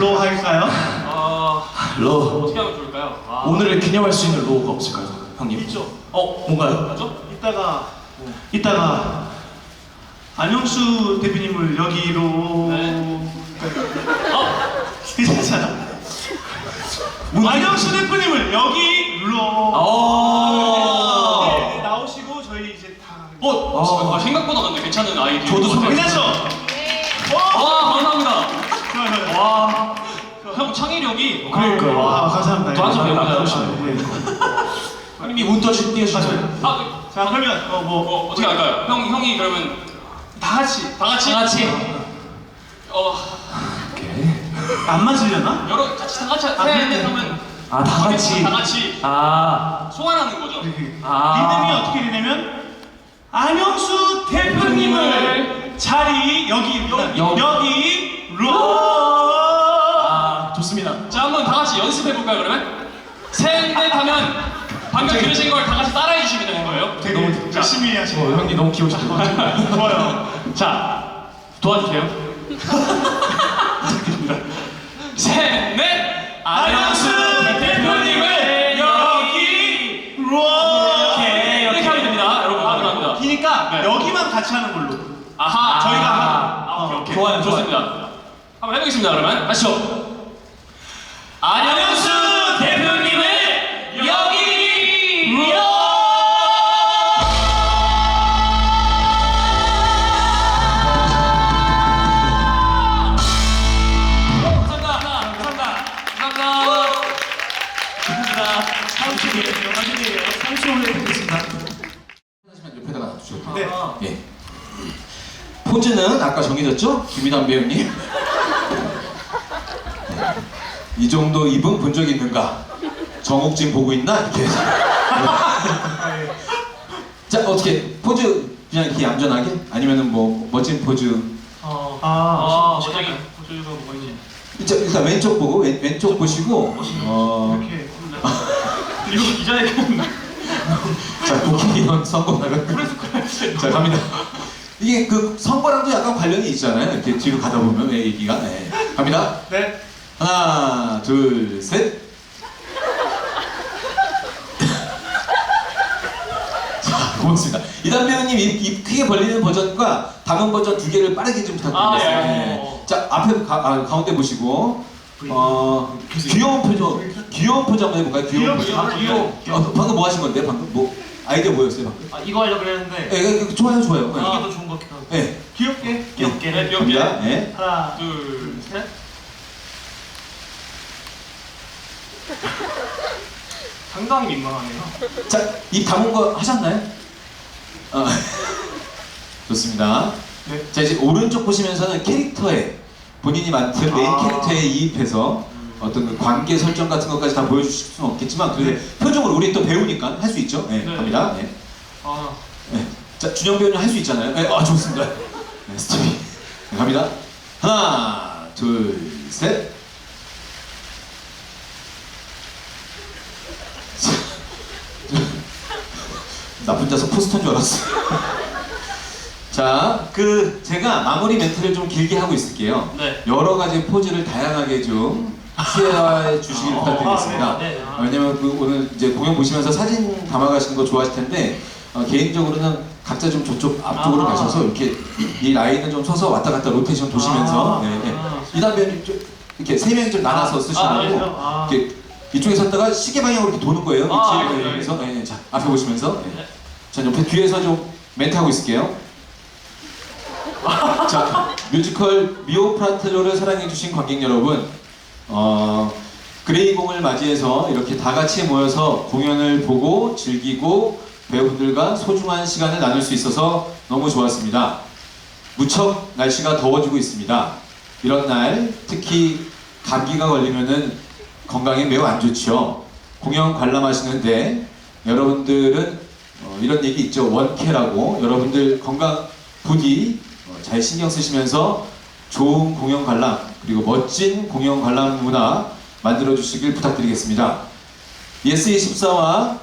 로 할까요? 어, 로 어떻게 하면 좋을까요? 아, 오늘을 기념할 수 있는 로우가 없을까요, 형님? 있죠. 어 뭔가요? 맞죠? 이따가 이따가 안영수 대표님을 여기로 네. 어, 괜찮잖아. 안영수 대표님을 여기로 어. 네, 네, 나오시고 저희 이제 다 어, 아, 생각보다 근데 괜찮은 아이디어. 저도 생각- 괜찮죠? 어? 와, 감사합니다. 좋아요, 좋아요. 와, 형 창의력이. 그러니까요. 아, 감사합니다. 또 한참 아, 배우자. 네. 형님이 운터치 띄워주세요. 아, 자 그러면 어, 그, 뭐 어, 어떻게 할까요? 형, 형이 그러면 다 같이 다 같이. 다 같이. 어, 안 맞으려나? 여러 같이 다 같이 아, 네. 하면 아, 다 같이. 다 같이 아, 소환하는 거죠. 아. 리듬이 어떻게 되냐면 안영수 대표님을 자리 여기 여기. 여기로 연습해 볼까요? 그러면 셋, 넷 하면 방금 들으신 걸 다 같이 따라해 주시면 되는 거예요. 되게 너무- 열심히 어, 하시네요. 형님 너무 귀여우시고. 좋아요. 자, 도와주세요. 셋, 넷, 안녕수 대표님을 여기 이렇게 이렇게 하면 됩니다. 여러분 가능합니다. 그러니까 네. 여기만 같이 하는 걸로. 아하, 저희가 아, 하- 오케이, 오케이. 좋아요, 좋습니다. 한번 해보겠습니다. 그러면 하시죠. 안녕수 대표님을 여기로 감사합니다. 감사합니다. 감사합니다. 감사합니다. 30이에요. 30이에요. 30을 해보겠습니다. 하시면 옆에다가 네. 예. 포즈는 아까 정해졌죠? 김희담 배우님. 네. 이 정도 입은 본 적 있는가? 정옥진 보고 있나? 이렇게. 해서. 네. 자 어떻게 포즈 그냥 이렇게 얌전하게? 아니면은 뭐 멋진 포즈? 아, 아, 저기 저기가 뭐지? 자, 일단 왼쪽 보고 왼, 왼쪽 보시고 어, 이렇게. 이거 기자의 자 국회의원 선거 나가 자 갑니다. 이게 그 선거랑도 약간 관련이 있잖아요. 이렇게 뒤로 가다 보면 예, 얘기가 네. 갑니다. 네. 하나, 둘, 셋. 자, 고맙습니다. 이단 배우님 입, 입 크게 벌리는 버전과 담은 버전 두 개를 빠르게 좀 부탁드리겠습니다. 아, 예. 네. 자, 앞에 가, 아, 가운데 보시고 어, 귀여운 표정, 귀여운 표정 한번 해볼까요? 귀여운 표정. 귀여워. 어, 방금 뭐 하신 건데? 방금 뭐 아이디어 뭐였어요? 방금? 아, 이거 하려고 그랬는데. 예, 예, 예, 좋아요, 좋아요. 예. 이게 더 좋은 것 같기도 하고. 예, 귀엽게. 귀엽게. 네, 귀엽게. 갑니다. 예. 하나. 둘, 셋. 상당히 민망하네요. 자, 입 담은 거 하셨나요? 어, 좋습니다. 네. 자, 이제 오른쪽 보시면서는 캐릭터에 본인이 맡은 메인 아. 캐릭터에 이입해서 어떤 그 관계 설정 같은 것까지 다 보여주실 수는 없겠지만 그래도 네. 표정으로 우리 또 배우니까 할 수 있죠. 네, 네. 갑니다. 네. 아, 네. 자, 준영 배우님 할 수 있잖아요. 네, 아, 좋습니다. 네, 스티비. 네, 갑니다. 하나, 둘, 셋. 나쁜 자석 포스터인 줄 알았어. 자, 그 제가 마무리 멘트를 좀 길게 하고 있을게요. 네. 여러 가지 포즈를 다양하게 좀 취해 주시길 부탁드리겠습니다. 아, 네, 네. 아. 왜냐면 그 오늘 이제 공연 보시면서 사진 담아가시는 거 좋아하실 텐데 어, 개인적으로는 각자 좀 저쪽 앞쪽으로 아. 가셔서 이렇게 이 라인을 좀 서서 왔다 갔다 로테이션 도시면서 아. 네, 네. 이단 배우님 좀 이렇게 세 명이 좀 나눠서 아, 쓰시라고 알겠어요. 아. 이렇게 이쪽에 섰다가 시계 방향으로 이렇게 도는 거예요. 아, 이쪽에 알겠어요, 그래서 네, 자 앞에 보시면서 네. 자 옆에 뒤에서 좀 멘트 하고 있을게요. 자 뮤지컬 미오 프라텔로를 사랑해주신 관객 여러분, 어, 그레이공을 맞이해서 이렇게 다 같이 모여서 공연을 보고 즐기고 배우들과 소중한 시간을 나눌 수 있어서 너무 좋았습니다. 무척 날씨가 더워지고 있습니다. 이런 날 특히 감기가 걸리면은 건강에 매우 안 좋죠. 공연 관람하시는데 여러분들은 어, 이런 얘기 있죠. 원캐라고 여러분들 건강 부디 어, 잘 신경 쓰시면서 좋은 공연 관람 그리고 멋진 공연 관람 문화 만들어 주시길 부탁드리겠습니다. 예스 24와 어,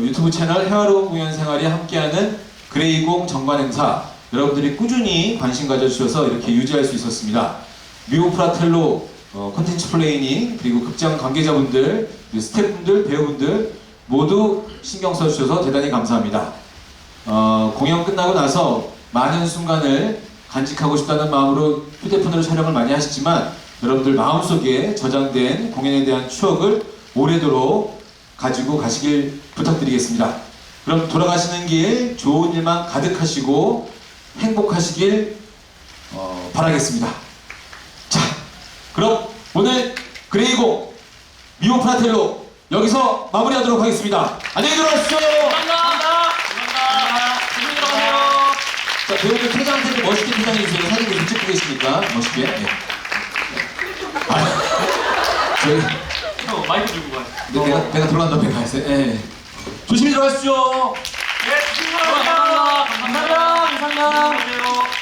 유튜브 채널 해화로운 공연 생활이 함께하는 그레이공 정관 행사 여러분들이 꾸준히 관심 가져주셔서 이렇게 유지할 수 있었습니다. 미오 프라텔로 어, 컨텐츠 플레이닝 그리고 극장 관계자분들 스태프분들 배우분들 모두 신경 써주셔서 대단히 감사합니다. 어, 공연 끝나고 나서 많은 순간을 간직하고 싶다는 마음으로 휴대폰으로 촬영을 많이 하시지만 여러분들 마음속에 저장된 공연에 대한 추억을 오래도록 가지고 가시길 부탁드리겠습니다. 그럼 돌아가시는 길 좋은 일만 가득하시고 행복하시길 어, 바라겠습니다. 자, 그럼 오늘 그레이고 미오 프라텔로 여기서 마무리하도록 하겠습니다. 안녕히 들어가십시오. 감사합니다. 감사합니다. 조심히 들어가세요. 자, 배우들 퇴장한테 멋있게 퇴장해주세요. 사진 계속 찍고 계시니까 멋있게. 네. 아, 저희 형 마이크 들고 가요. 네, 내가 내가 들어간다 배가 있어요. 예. 조심히 들어가십시오. 네, 조심히 들어가세요. 감사합니다. 감사합니다. 감사합니다.